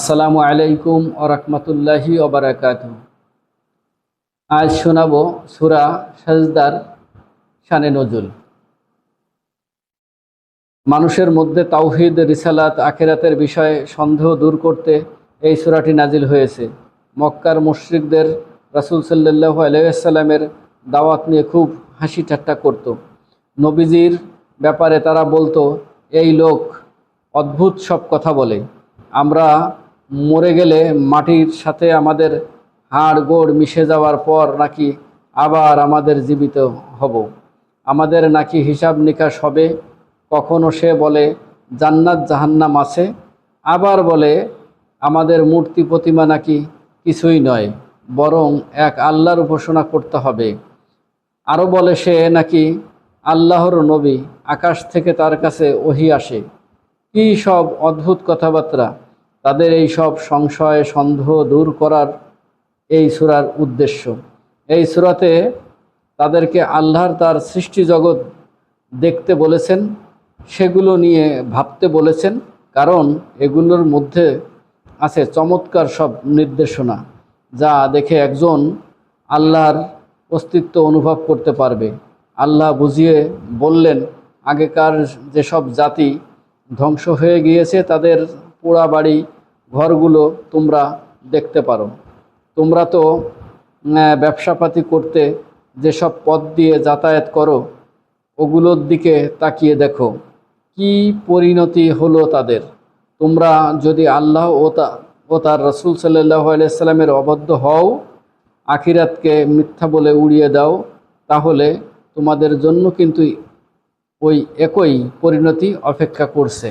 আসসালামু আলাইকুম ও রহমতুল্লাহি ওবরাকাত আজ শোনাব সুরা সাজদার শানে নজুল। মানুষের মধ্যে তাওহিদ, রিসালাত, আখেরাতের বিষয়ে সন্দেহ দূর করতে এই সুরাটি নাজিল হয়েছে। মক্কার মুশ্রিকদের রাসুল সাল্লাহ আলাইসাল্লামের দাওয়াত নিয়ে খুব হাসি ঠাট্টা করত। নবীজির ব্যাপারে তারা বলতো, এই লোক অদ্ভুত সব কথা বলে। আমরা মরে গেলে মাটির সাথে আমাদের হাড় গোড় মিশে যাওয়ার পর নাকি আবার আমাদের জীবিত হব। আমাদের নাকি হিসাব নিকাশ হবে। কখনো সে বলে, জান্নাত জাহান্নাম আছে। আবার বলে, আমাদের মূর্তি প্রতিমা নাকি কিছুই নয়, বরং এক আল্লাহর উপাসনা করতে হবে। আরও বলে, সে নাকি আল্লাহর নবী, আকাশ থেকে তার কাছে ওহি আসে। কী সব অদ্ভুত কথাবার্তা। তাদের এই সব সংশয়, সন্দেহ দূর করার এই সুরার উদ্দেশ্য। এই সুরাতে তাদেরকে আল্লাহর তার সৃষ্টি জগৎ দেখতে বলেছেন, সেগুলো নিয়ে ভাবতে বলেছেন, কারণ এগুলোর মধ্যে আছে চমৎকার সব নির্দেশনা, যা দেখে একজন আল্লাহর অস্তিত্ব অনুভব করতে পারবে। আল্লাহ বুঝিয়ে বললেন, আগেকার যেসব জাতি ধ্বংস হয়ে গিয়েছে, তাদের পোড়া বাড়ি ঘরগুলো তোমরা দেখতে পারো। তোমরা তো ব্যবসাপাতি করতে যেসব পথ দিয়ে যাতায়াত করো, ওগুলোর দিকে তাকিয়ে দেখো। কি পরিণতি হলো তাদের? তোমরা যদি আল্লাহ ও তা, ও তার রসুল সাল্লাহ আলাইসাল্লামের অবদ্ধ হও, আখিরাতকে মিথ্যা বলে উড়িয়ে দাও, তাহলে তোমাদের জন্য কিন্তু ওই একই পরিণতি অপেক্ষা করছে।